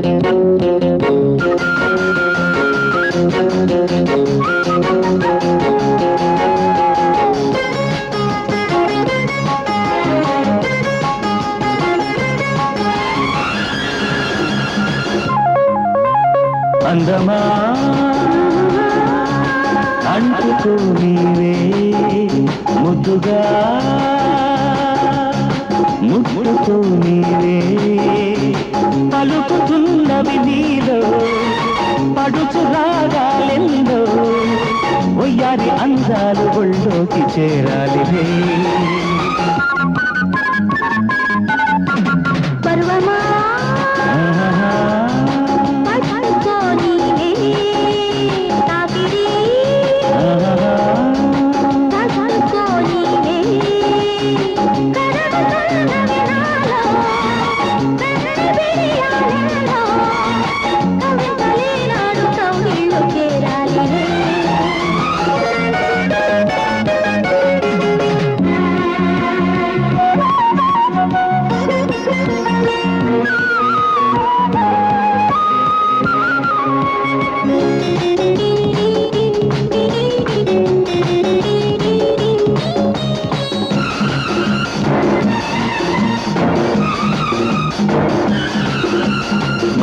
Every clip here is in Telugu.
అందమా? అంటుకో నీవే ముద్దుగా. ముట్టుకో నీవే. పలుకుతున్నవి పడుచు రాగాలెందో ఒయ్యారి అందాలు ఒళ్ళోకి చేరాలి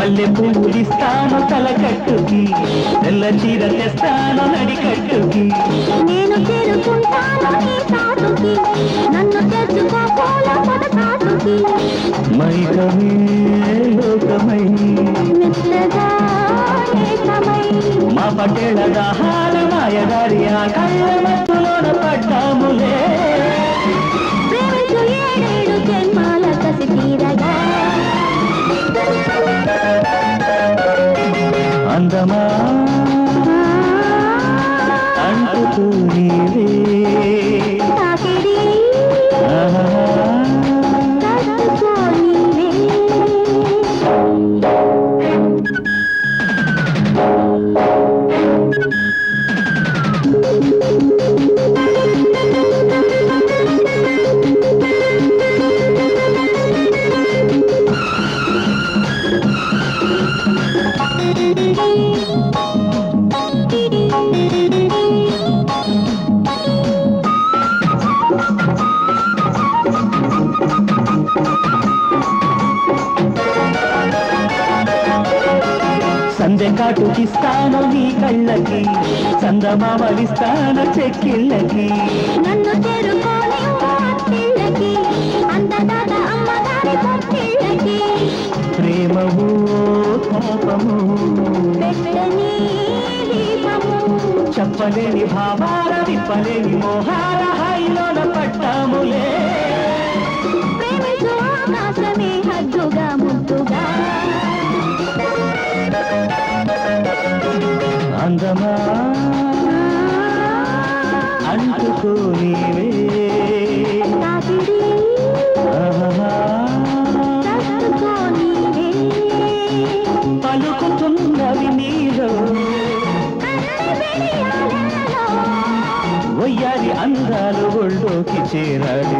మల్లె పూలిస్తాను తలకట్టుకి. తెల్ల చీర తెస్తాను నడికట్టుకి. నేను చేరుకుంటాను నీ నన్ను పొద మైకమే లోకమై. మెత్తగా మా పటేళ దాహాల మాయదారి ఆ కళ్ళ మత్తులోన పడ్డాములే. ప్రేమించు నీవే తాకిడి ఆహాహా. తట్టుకో నీవే సందె కాటుకిస్తాను నీ కళ్ళకి చందమామలిస్తాను చెక్కిళ్ళకి. నన్ను పెట్టని దీపము చెప్పలేని భావాల విప్పలేని మోహాల హైలోన పట్టాములే. అందమా అంటుకో నీవే పలుకుతున్నవి నీలో. వయ్యారి అందాలు ఒళ్ళోకి చేరాలి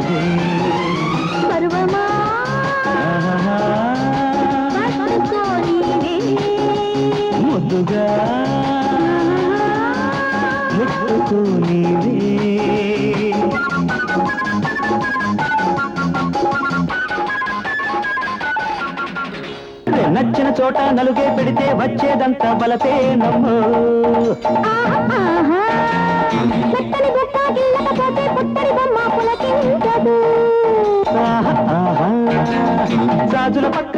నచ్చిన చోట నలుగే పెడితే వచ్చేదంతా బలపే నమ్మో. గాజుల పక్క